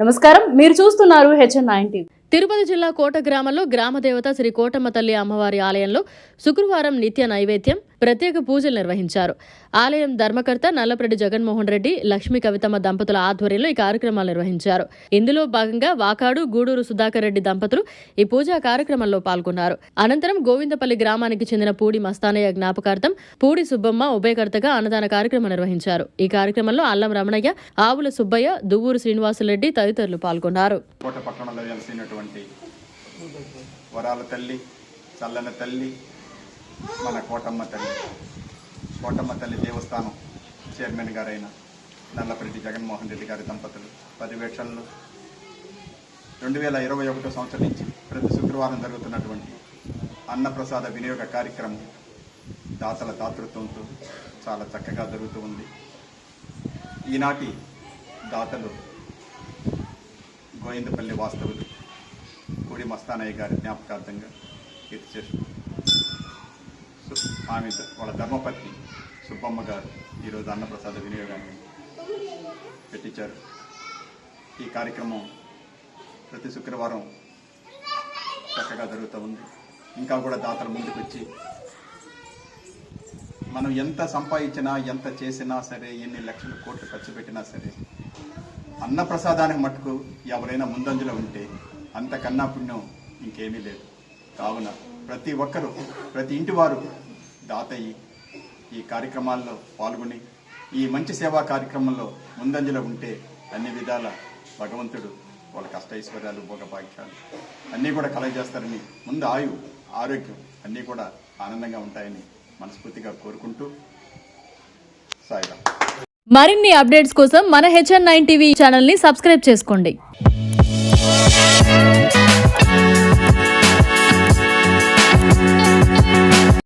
నమస్కారం. మీరు చూస్తున్నారు హెచ్ఎన్ నైన్ తిరుపతి జిల్లా కోట గ్రామంలో గ్రామదేవత శ్రీ కోటమ్మ తల్లి అమ్మవారి ఆలయంలో శుక్రవారం నిత్య నైవేద్యం ప్రత్యేక పూజలు నిర్వహించారు. ఆలయం ధర్మకర్త నల్లప్రెడ్డి జగన్మోహన్ రెడ్డి లక్ష్మీ కవితమ్మ దంపతుల ఆధ్వర్యంలో ఈ కార్యక్రమాలు నిర్వహించారు. ఇందులో భాగంగా వాకాడు గూడూరు సుధాకర్ రెడ్డి దంపతులు ఈ పూజా కార్యక్రమంలో పాల్గొన్నారు. అనంతరం గోవిందపల్లి గ్రామానికి చెందిన పూడి మస్తానయ్య జ్ఞాపకార్థం పూడి సుబ్బమ్మ ఉభయకర్తగా అన్నదాన కార్యక్రమం నిర్వహించారు. ఈ కార్యక్రమంలో అల్లం రమణయ్య ఆవుల సుబ్బయ్య దువ్వూరు శ్రీనివాసులరెడ్డి తదితరులు పాల్గొన్నారు. వరాల తల్లి చల్లని తల్లి మన కోటమ్మ తల్లి. కోటమ్మ తల్లి దేవస్థానం చైర్మన్ గారైన నల్లపరెడ్డి జగన్మోహన్ రెడ్డి గారి దంపతులు. పర్యవేక్షణలు రెండు వేల ఇరవై ఒకటో సంవత్సరం నుంచి ప్రతి శుక్రవారం జరుగుతున్నటువంటి అన్నప్రసాద వినియోగ కార్యక్రమం దాతల దాతృత్వంతో చాలా చక్కగా జరుగుతూ ఉంది. ఈనాటి దాతలు గోవిందపల్లి వాస్తవులు పూడి మస్తానయ్య గారి జ్ఞాపకార్థంగా కీర్తి చేస్తూ ఆమె వాళ్ళ ధర్మపత్ని సుబ్బమ్మ గారు ఈరోజు అన్నప్రసాద వినియోగాన్ని పెట్టించారు. ఈ కార్యక్రమం ప్రతి శుక్రవారం చక్కగా జరుగుతూ ఉంది. ఇంకా కూడా దాతలు ముందుకు వచ్చి మనం ఎంత సంపాదించినా ఎంత చేసినా సరే ఎన్ని లక్షలు కోట్లు ఖర్చు పెట్టినా సరే అన్నప్రసాదానికి మట్టుకు ఎవరైనా ముందంజలో ఉంటే అంతకన్నా పుణ్యం ఇంకేమీ లేదు. కావున ప్రతి ఒక్కరూ ప్రతి ఇంటి వారు దాతయ్యి ఈ కార్యక్రమాల్లో పాల్గొని ఈ మంచి సేవా కార్యక్రమంలో ముందంజలో ఉంటే అన్ని విధాల భగవంతుడు వాళ్ళ కష్టైశ్వర్యాలు భోగభాగ్యాలు అన్నీ కూడా కలగజేస్తారని ముందు ఆయు ఆరోగ్యం అన్నీ కూడా ఆనందంగా ఉంటాయని మనస్ఫూర్తిగా కోరుకుంటూ సాయిరామ్. మరిన్ని అప్డేట్స్ కోసం మన హెచ్ఎన్ నైన్ టీవీ ఛానల్ని సబ్స్క్రైబ్ చేసుకోండి.